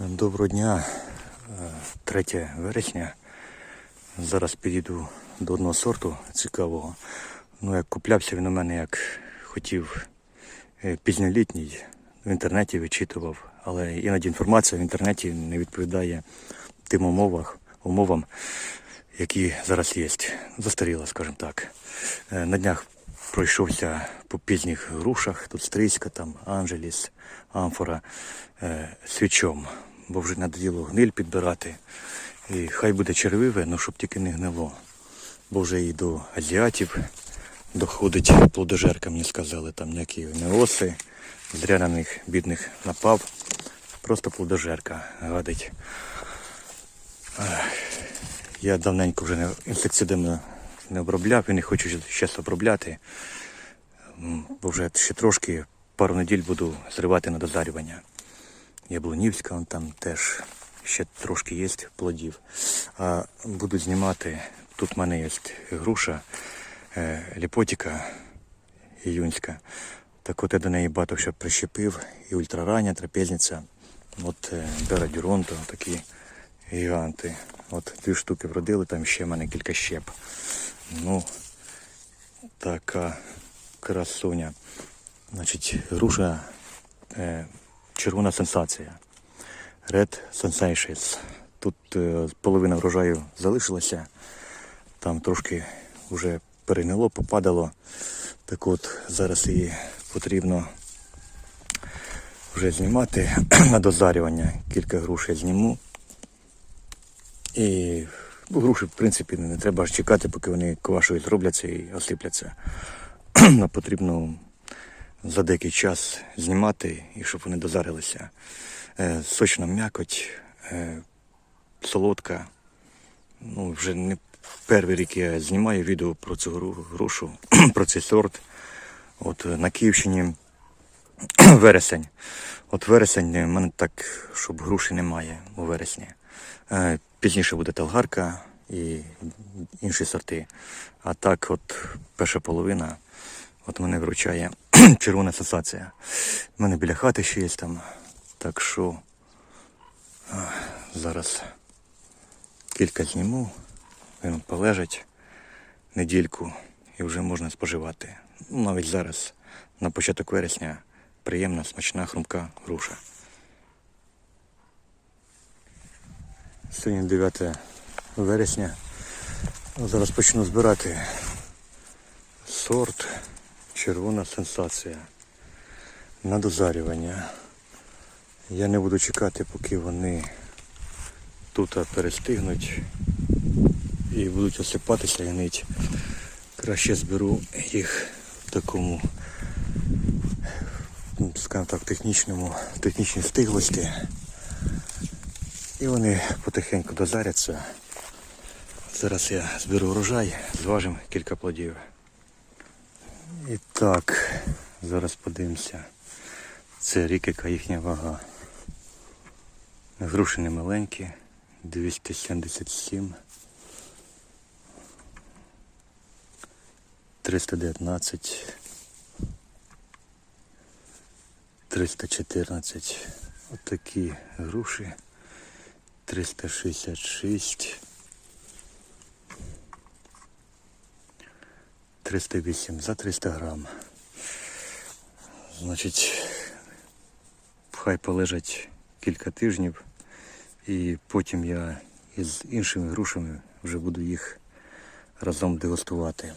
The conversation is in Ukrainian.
Доброго дня, Е, 3 вересня. Зараз підійду до одного сорту цікавого. Ну, як куплявся він у мене, як хотів е, пізньолітній, в інтернеті вичитував, але іноді інформація в інтернеті не відповідає тим умовах, умовам, які зараз є. Застаріла, скажімо так. Е, На днях пройшовся по пізніх грушах, тут стрийська, там Анджеліс, Амфора, е, свічом, бо вже надоїло гниль підбирати. І хай буде червиве, ну щоб тільки не гнило. Бо вже і до азіатів доходить плодожерка, мені сказали, там ніякі не оси, зря на них бідних напав. Просто плодожерка гадить. Я давненько вже не, не обробляв і не хочу зараз обробляти, бо вже ще трошки, пару неділь буду зривати на дозарювання. Яблунівська, он там теж ще трошки є плодів. А буду знімати, тут в мене є груша, е, ліпотіка іюнська. Так от я до неї багато що прищепив, і ультрарання, трапезниця, от е, Бера Дюронто, такі гіганти. От дві штуки вродили, там ще в мене кілька щеп. Ну, така красуня. Значить, груша е, червона сенсація. Red Sensations. Тут е, половина врожаю залишилася. Там трошки вже перегнило, попадало. Так от зараз її потрібно вже знімати на дозарювання. Кілька груш я зніму. І ну, груші, в принципі, не треба аж чекати, поки вони квашою зробляться і осипляться. Потрібно за деякий час знімати і щоб вони дозарилися. Е, сочна м'якоть, е, солодка. Ну, вже не перший рік я знімаю відео про цю грушу, про цей сорт. От е, на Київщині вересень. От вересень в мене так, щоб груші немає у вересні. Пізніше буде талгарка і інші сорти. А так, от перша половина, от мене вручає червона сенсація. У мене біля хати ще є там. Так що зараз кілька зніму, він полежить недільку і вже можна споживати. Ну, навіть зараз, на початок вересня, приємна, смачна, хрумка груша. Сьогодні 9 вересня. Зараз почну збирати сорт червона сенсація на дозарювання. Я не буду чекати, поки вони тут перестигнуть і будуть осипатися і гнить. Краще зберу їх в такому, скажімо так, технічному, технічній стиглості. І вони потихеньку дозаряться. Зараз я зберу урожай, зважимо кілька плодів. І так, зараз подивимося. Це рік, яка їхня вага. Груші не маленькі, 277, 319, 314. Отакі груші. 366. 308 за 300 грам. Значить, хай полежать кілька тижнів, і потім я із іншими грушами вже буду їх разом дегустувати.